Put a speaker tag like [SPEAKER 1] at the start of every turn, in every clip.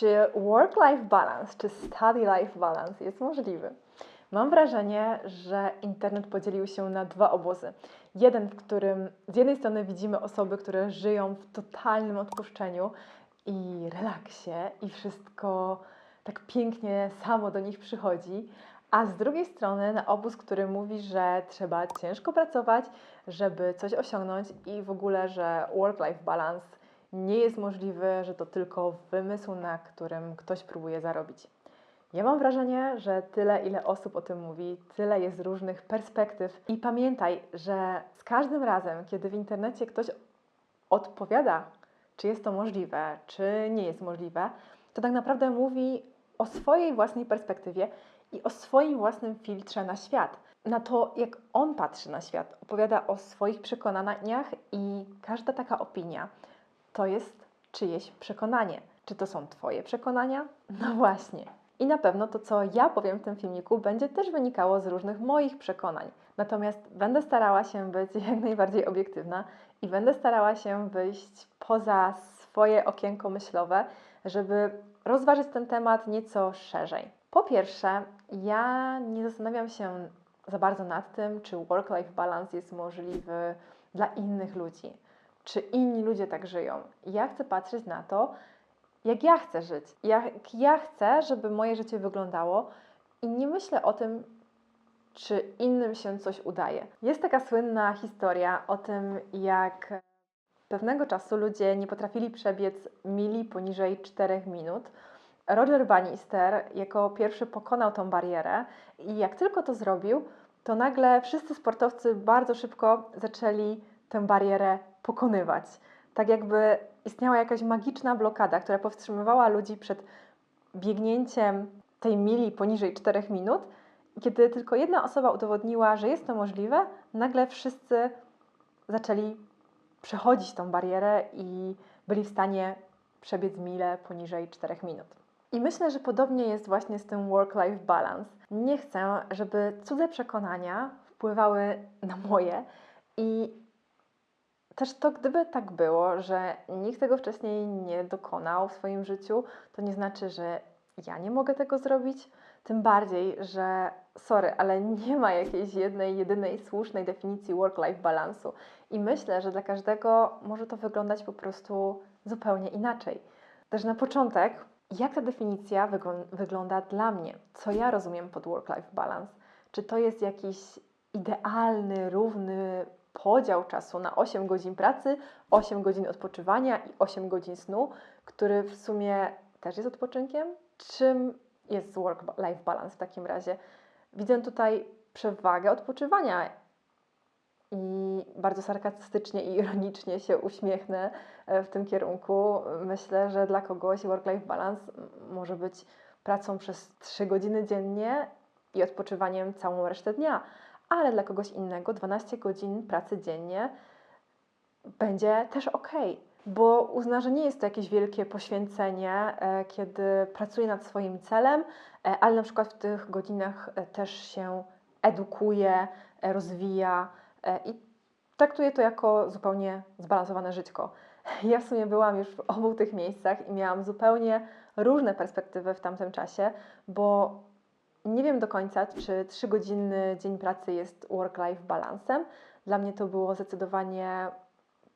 [SPEAKER 1] Czy work-life balance, czy study-life balance jest możliwy? Mam wrażenie, że internet podzielił się na dwa obozy. Jeden, w którym z jednej strony widzimy osoby, które żyją w totalnym odpuszczeniu i relaksie, i wszystko tak pięknie samo do nich przychodzi, a z drugiej strony na obóz, który mówi, że trzeba ciężko pracować, żeby coś osiągnąć i w ogóle, że work-life balance nie jest możliwy, że to tylko wymysł, na którym ktoś próbuje zarobić. Ja mam wrażenie, że tyle, ile osób o tym mówi, tyle jest różnych perspektyw. I pamiętaj, że z każdym razem, kiedy w internecie ktoś odpowiada, czy jest to możliwe, czy nie jest możliwe, to tak naprawdę mówi o swojej własnej perspektywie i o swoim własnym filtrze na świat. Na to, jak on patrzy na świat, opowiada o swoich przekonaniach i każda taka opinia to jest czyjeś przekonanie. Czy to są Twoje przekonania? No właśnie. I na pewno to, co ja powiem w tym filmiku, będzie też wynikało z różnych moich przekonań. Natomiast będę starała się być jak najbardziej obiektywna i będę starała się wyjść poza swoje okienko myślowe, żeby rozważyć ten temat nieco szerzej. Po pierwsze, ja nie zastanawiam się za bardzo nad tym, czy work-life balance jest możliwy dla innych ludzi, czy inni ludzie tak żyją. Ja chcę patrzeć na to, jak ja chcę żyć, jak ja chcę, żeby moje życie wyglądało i nie myślę o tym, czy innym się coś udaje. Jest taka słynna historia o tym, jak pewnego czasu ludzie nie potrafili przebiec mili poniżej 4 minut. Roger Bannister jako pierwszy pokonał tą barierę i jak tylko to zrobił, to nagle wszyscy sportowcy bardzo szybko zaczęli tę barierę pokonywać. Tak jakby istniała jakaś magiczna blokada, która powstrzymywała ludzi przed biegnięciem tej mili poniżej 4 minut. Kiedy tylko jedna osoba udowodniła, że jest to możliwe, nagle wszyscy zaczęli przechodzić tą barierę i byli w stanie przebiec milę poniżej 4 minut. I myślę, że podobnie jest właśnie z tym work-life balance. Nie chcę, żeby cudze przekonania wpływały na moje i też to, gdyby tak było, że nikt tego wcześniej nie dokonał w swoim życiu, to nie znaczy, że ja nie mogę tego zrobić. Tym bardziej, że sorry, ale nie ma jakiejś jednej, jedynej słusznej definicji work-life balansu. I myślę, że dla każdego może to wyglądać po prostu zupełnie inaczej. Też na początek, jak ta definicja wygląda dla mnie? Co ja rozumiem pod work-life balance? Czy to jest jakiś idealny, równy podział czasu na 8 godzin pracy, 8 godzin odpoczywania i 8 godzin snu, który w sumie też jest odpoczynkiem? Czym jest work-life balance w takim razie? Widzę tutaj przewagę odpoczywania i bardzo sarkastycznie i ironicznie się uśmiechnę e, w tym kierunku. Myślę, że dla kogoś work-life balance może być pracą przez 3 godziny dziennie i odpoczywaniem całą resztę dnia ale dla kogoś innego 12 godzin pracy dziennie będzie też ok, bo uzna, że nie jest to jakieś wielkie poświęcenie, e, kiedy pracuje nad swoim celem, e, ale na przykład w tych godzinach e, też się edukuje, rozwija i traktuje to jako zupełnie zbalansowane żyćko. Ja w sumie byłam już w obu tych miejscach i miałam zupełnie różne perspektywy w tamtym czasie, bo nie wiem do końca, czy 3-godzinny dzień pracy jest work-life balansem. Dla mnie to było zdecydowanie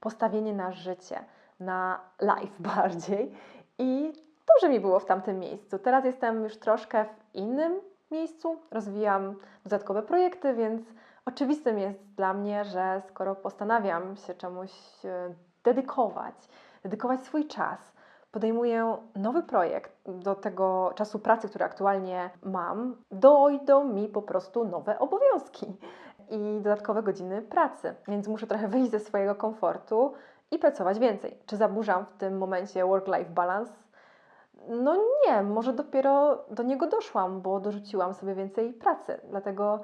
[SPEAKER 1] postawienie na życie, na life bardziej. I dobrze mi było w tamtym miejscu. Teraz jestem już troszkę w innym miejscu, rozwijam dodatkowe projekty, więc oczywistym jest dla mnie, że skoro postanawiam się czemuś e, dedykować, dedykować swój czas, podejmuję nowy projekt do tego czasu pracy, który aktualnie mam, dojdą mi po prostu nowe obowiązki i dodatkowe godziny pracy, więc muszę trochę wyjść ze swojego komfortu i pracować więcej. Czy zaburzam w tym momencie work-life balance? No nie, może dopiero do niego doszłam, bo dorzuciłam sobie więcej pracy. Dlatego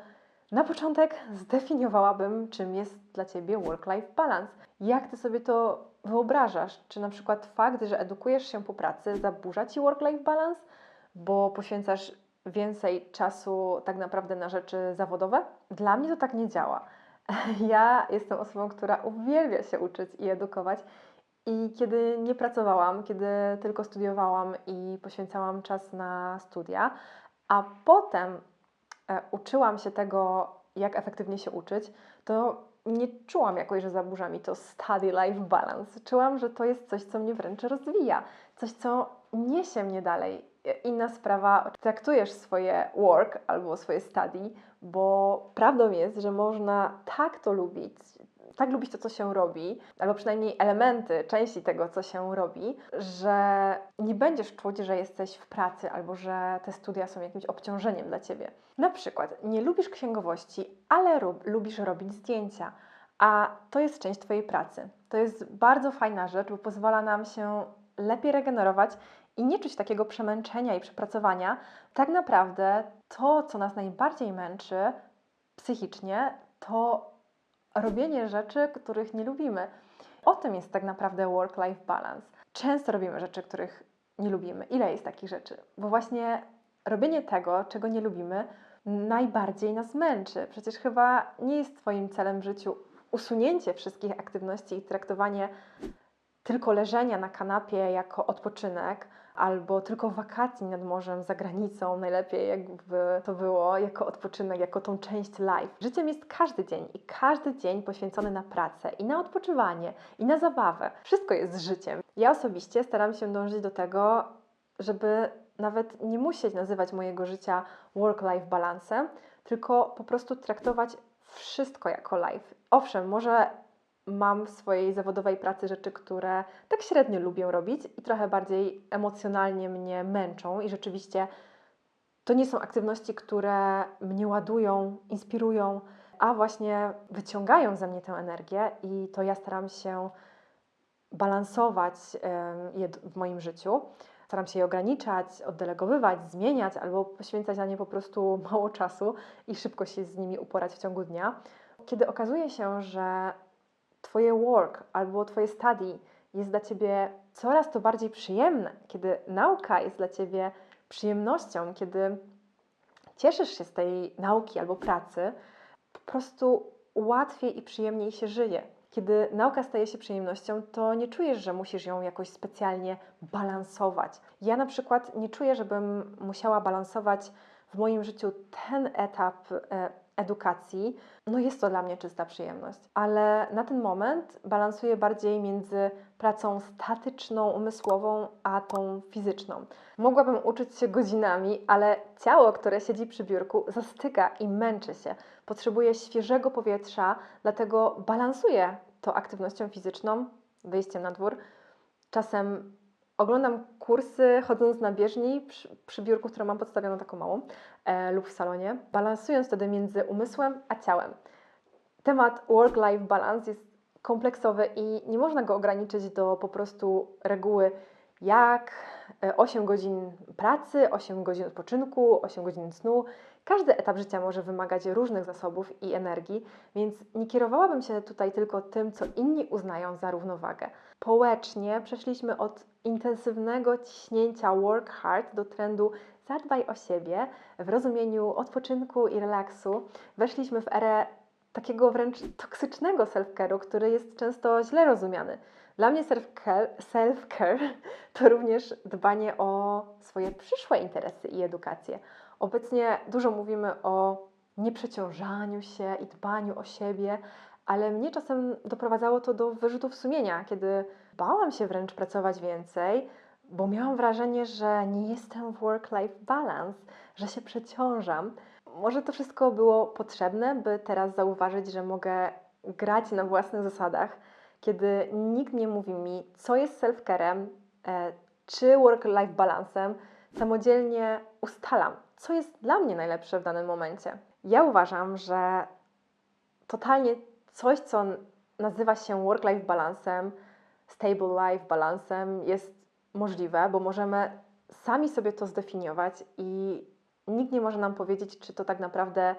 [SPEAKER 1] na początek zdefiniowałabym, czym jest dla Ciebie work-life balance. Jak Ty sobie to wyobrażasz? Czy na przykład fakt, że edukujesz się po pracy zaburza Ci work-life balance, bo poświęcasz więcej czasu tak naprawdę na rzeczy zawodowe? Dla mnie to tak nie działa. Ja jestem osobą, która uwielbia się uczyć i edukować I kiedy nie pracowałam, kiedy tylko studiowałam i poświęcałam czas na studia, a potem e, uczyłam się tego, jak efektywnie się uczyć, to nie czułam jakoś, że zaburza mi to study life balance. Czułam, że to jest coś, co mnie wręcz rozwija, coś, co niesie mnie dalej. Inna sprawa, traktujesz swoje work albo swoje study, bo prawdą jest, że można tak to lubić, tak lubić to, co się robi, albo przynajmniej elementy, części tego, co się robi, że nie będziesz czuć, że jesteś w pracy albo że te studia są jakimś obciążeniem dla ciebie. Na przykład nie lubisz księgowości, ale rób, lubisz robić zdjęcia, a to jest część Twojej pracy. To jest bardzo fajna rzecz, bo pozwala nam się lepiej regenerować i nie czuć takiego przemęczenia i przepracowania. Tak naprawdę to, co nas najbardziej męczy psychicznie, to robienie rzeczy, których nie lubimy. O tym jest tak naprawdę work-life balance. Często robimy rzeczy, których nie lubimy. Ile jest takich rzeczy? Bo właśnie robienie tego, czego nie lubimy, najbardziej nas męczy. Przecież chyba nie jest Twoim celem w życiu usunięcie wszystkich aktywności i traktowanie tylko leżenia na kanapie jako odpoczynek, albo tylko wakacji nad morzem, za granicą, najlepiej jakby to było, jako odpoczynek, jako tą część life. Życiem jest każdy dzień i każdy dzień poświęcony na pracę i na odpoczywanie i na zabawę. Wszystko jest życiem. Ja osobiście staram się dążyć do tego, żeby nawet nie musieć nazywać mojego życia work-life balansem, tylko po prostu traktować wszystko jako life. Owszem, może mam w swojej zawodowej pracy rzeczy, które tak średnio lubię robić i trochę bardziej emocjonalnie mnie męczą i rzeczywiście to nie są aktywności, które mnie ładują, inspirują, a właśnie wyciągają ze mnie tę energię i to ja staram się balansować je w moim życiu. Staram się je ograniczać, oddelegowywać, zmieniać albo poświęcać na nie po prostu mało czasu i szybko się z nimi uporać w ciągu dnia. Kiedy okazuje się, że Twoje work albo Twoje study jest dla Ciebie coraz to bardziej przyjemne, kiedy nauka jest dla Ciebie przyjemnością, kiedy cieszysz się z tej nauki albo pracy, po prostu łatwiej i przyjemniej się żyje. Kiedy nauka staje się przyjemnością, to nie czujesz, że musisz ją jakoś specjalnie balansować. Ja na przykład nie czuję, żebym musiała balansować w moim życiu ten etap e, edukacji, no jest to dla mnie czysta przyjemność. Ale na ten moment balansuję bardziej między pracą statyczną, umysłową, a tą fizyczną. Mogłabym uczyć się godzinami, ale ciało, które siedzi przy biurku, zastyka i męczy się. Potrzebuje świeżego powietrza, dlatego balansuję to aktywnością fizyczną, wyjściem na dwór. Czasem Oglądam kursy chodząc na bieżni przy, przy biurku, którą mam podstawioną taką małą e, lub w salonie, balansując wtedy między umysłem a ciałem. Temat work-life balance jest kompleksowy i nie można go ograniczyć do po prostu reguły jak 8 e, godzin pracy, 8 godzin odpoczynku, 8 godzin snu. Każdy etap życia może wymagać różnych zasobów i energii, więc nie kierowałabym się tutaj tylko tym, co inni uznają za równowagę. Społecznie przeszliśmy od intensywnego ciśnięcia work hard do trendu zadbaj o siebie w rozumieniu odpoczynku i relaksu. Weszliśmy w erę takiego wręcz toksycznego self-care'u, który jest często źle rozumiany. Dla mnie self-care, to również dbanie o swoje przyszłe interesy i edukację. Obecnie dużo mówimy o nieprzeciążaniu się i dbaniu o siebie, ale mnie czasem doprowadzało to do wyrzutów sumienia, kiedy bałam się wręcz pracować więcej, bo miałam wrażenie, że nie jestem work-life balance, że się przeciążam. Może to wszystko było potrzebne, by teraz zauważyć, że mogę grać na własnych zasadach, kiedy nikt nie mówi mi, co jest self-carem, e, czy work-life balansem, samodzielnie ustalam, co jest dla mnie najlepsze w danym momencie. Ja uważam, że totalnie coś, co nazywa się work-life balansem, stable life balansem, jest możliwe, bo możemy sami sobie to zdefiniować i nikt nie może nam powiedzieć, czy to tak naprawdę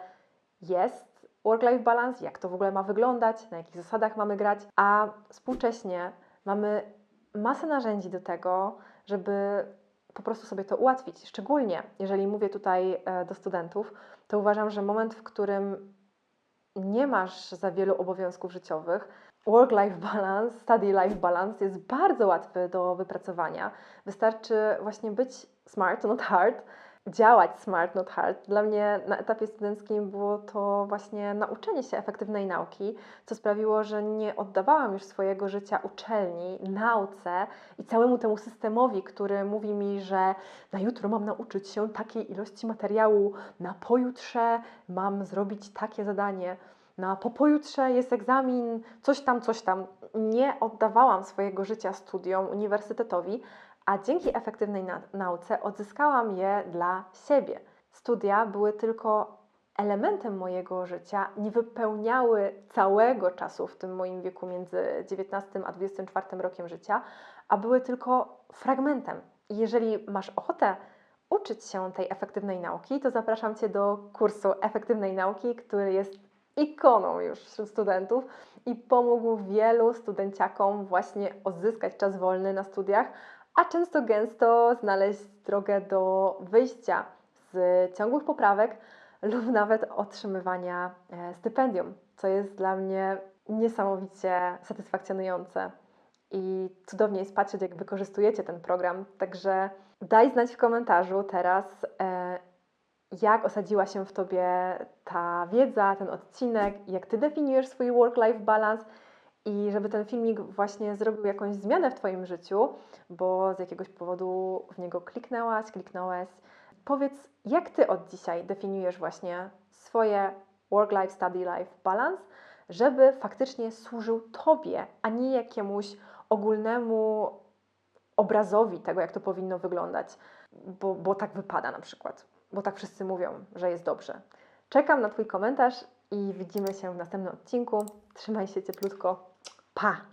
[SPEAKER 1] jest work-life balance, jak to w ogóle ma wyglądać, na jakich zasadach mamy grać, a współcześnie mamy masę narzędzi do tego, żeby po prostu sobie to ułatwić. Szczególnie jeżeli mówię tutaj e, do studentów, to uważam, że moment, w którym nie masz za wielu obowiązków życiowych, work-life balance, study-life balance jest bardzo łatwy do wypracowania. Wystarczy właśnie być smart, not hard, działać smart, not hard. Dla mnie na etapie studenckim było to właśnie nauczenie się efektywnej nauki, co sprawiło, że nie oddawałam już swojego życia uczelni, nauce i całemu temu systemowi, który mówi mi, że na jutro mam nauczyć się takiej ilości materiału, na pojutrze mam zrobić takie zadanie, na po pojutrze jest egzamin, coś tam, coś tam. Nie oddawałam swojego życia studiom uniwersytetowi, a dzięki efektywnej na- nauce odzyskałam je dla siebie. Studia były tylko elementem mojego życia, nie wypełniały całego czasu w tym moim wieku między 19 a 24 rokiem życia, a były tylko fragmentem. Jeżeli masz ochotę uczyć się tej efektywnej nauki, to zapraszam Cię do kursu efektywnej nauki, który jest ikoną już wśród studentów i pomógł wielu studenciakom właśnie odzyskać czas wolny na studiach, a często gęsto znaleźć drogę do wyjścia z ciągłych poprawek lub nawet otrzymywania e, stypendium, co jest dla mnie niesamowicie satysfakcjonujące i cudownie jest patrzeć, jak wykorzystujecie ten program. Także daj znać w komentarzu teraz, e, jak osadziła się w Tobie ta wiedza, ten odcinek, jak Ty definiujesz swój work-life balance i żeby ten filmik właśnie zrobił jakąś zmianę w Twoim życiu, bo z jakiegoś powodu w niego kliknęłaś, kliknąłeś. Powiedz, jak Ty od dzisiaj definiujesz właśnie swoje work-life, study-life balance, żeby faktycznie służył Tobie, a nie jakiemuś ogólnemu obrazowi tego, jak to powinno wyglądać, bo, bo tak wypada na przykład, bo tak wszyscy mówią, że jest dobrze. Czekam na Twój komentarz i widzimy się w następnym odcinku. Trzymaj się cieplutko. Pa!